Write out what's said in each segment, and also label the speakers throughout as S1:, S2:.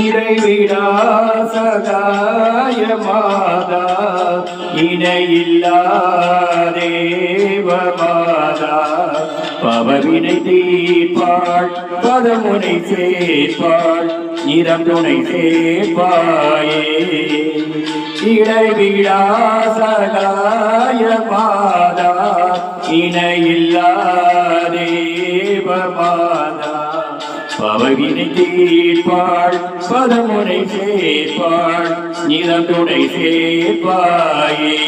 S1: இறைவிடா சகாய மாதா இணையில்லா தேவ மாதா பவவினை தீர்ப்பாள் பதமுனை சேர்ப்பாள் நிறம் துணை சேர்ப்பாயே. இடைவிடா சகாய மாதா இணையில்லா தேவ மாதா பவகினை கேட்பாள் பதமுனை சேர்ப்பாள் நிலத்துடை சேர்ப்பாயே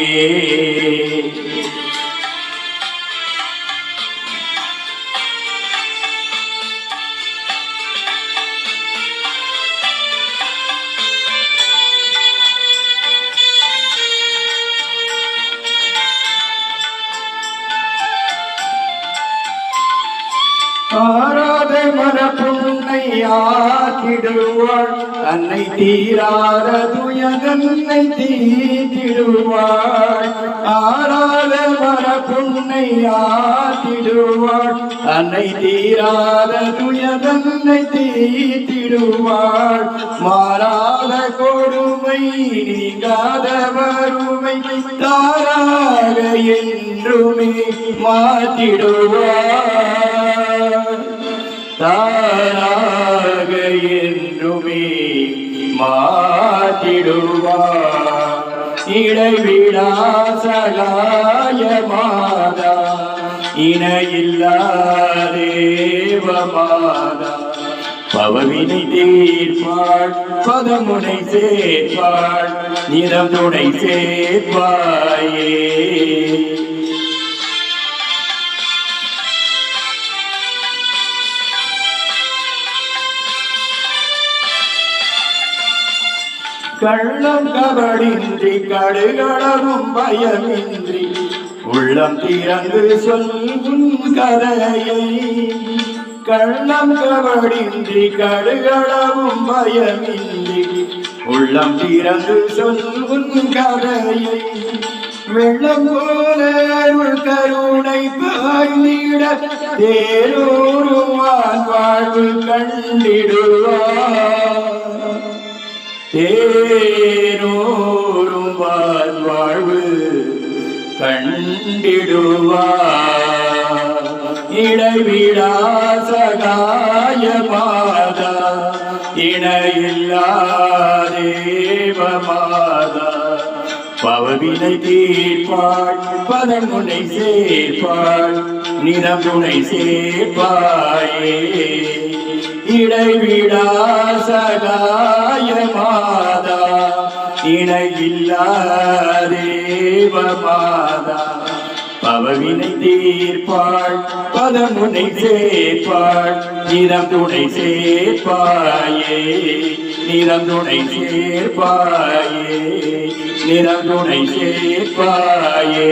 S1: ஆராத மரப்புன்னை ஆக்கிடுவாள். அன்னை தீராத துயதன்னை தீட்டிடுவாள். ஆராத மரப்புன்னை ஆக்கிடுவாள். அன்னை தீராத துயதன்னை தீத்திடுவாள் மாறாத கொடுமை நீங்காத வறுமை தாராக என்றுமே மாற்றிடுவார் தானாக என்றுமே மாற்றிடுவார் இடைவிடாசகாயமாதா. இணையில்லாதேவமாதா பவவினை தீர்ப்பாள் பதமுனை சேர்ப்பாள் நிறம் துணை சேர்ப்பாயே. கள்ளம் கபடின்றி கடுகளவும் பயமின்றி உள்ளம் திறந்து சொல்லும் கதையை. கள்ளம் கபடின்றி கடுகளவும் பயமின்றி உள்ளம் திறந்து சொல்லும் கதையை. வெள்ளம் போல கருணை பாய்ந்திட தேரூருவான் வாழ்வு கண்டிடுவான் தேரோரும் வாழ்வு கண்டிடுவார். இடைவிடா சகாய மாதா இணையில்லா தேவ மாதா பவவினை தீர்ப்பாள் பதமுனை சேர்ப்பாள் நிறமுனை சேர்ப்பாயே. இடைவிடா சகாய மாதா இணையில்லா தேவ மாதா பவவினை தீர்ப்பாள் பதமுனை சேர்ப்பாள் நிறம் துணை சேர்ப்பாயே. நிறம் துணை சேர்ப்பாயே நிறம் துணை சேர்ப்பாயே.